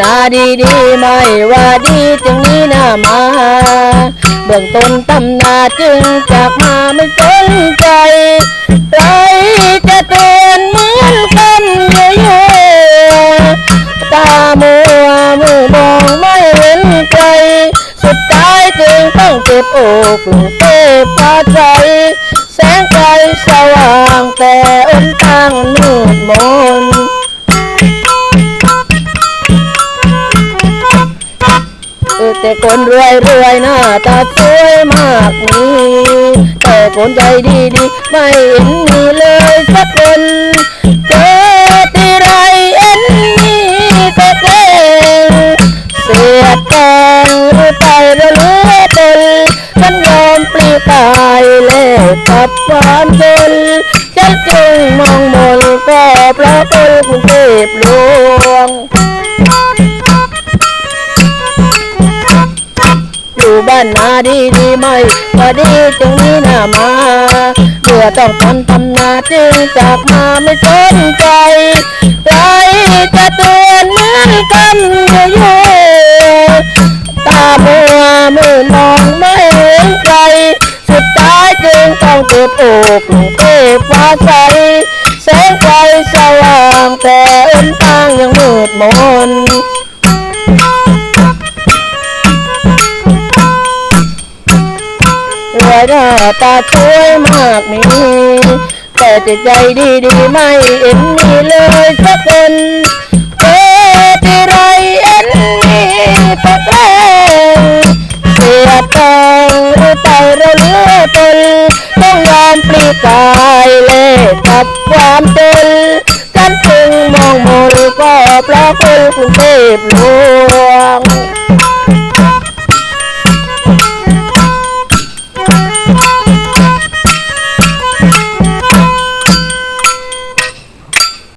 นาดีดีไม่ว่าดีจึงนี้หน้ามา เบื้องต้นตำนาจึงจากมาไม่สนใจใครจะเตือนเหมือนกันเยอะๆตามัวมือมองไม่เห็นใครสุดท้ายจึงต้องเจ็บอกลงเทพพาใจ แสงไฟสว่างแต่อนทางมืดมน แต่คนรวยรวยหน้าตาสวยมากมีแต่คนใจดีดีไม่เห็นมีเลยสักคนเจอที่ไรเอ็นมีแต่แกล้งเสียแกงหรือไประเลือตนฉันยอมปลีกายแล้วกับความจนฉันจึงมองมนก็เพราะคนกรุงเทพหลวง บ้านนาดีดีไหมพอดีจึงมีหน้ามาเมื่อต้องทำทำนาจึงจากมาไม่สนใจใครจะเตือนเหมือนกันอยู่ๆตามัวมือมองไม่เห็นใครสุดท้ายจึงต้องเก็บอกลงเทพฟ้าใสแสงไฟสว่างแต่ รวยหน้าตาสวยมากมีแต่จิตใจดีดีไม่เอ็นมีเลยสักคนเจอที่ไรเอ็นมีแต่แกล้งเสียตองหรือไประเลือตนต้องยอมปลีกายเล่กับความจนฉันจึงมองมนก็เพราะคนกรุงเทพหลว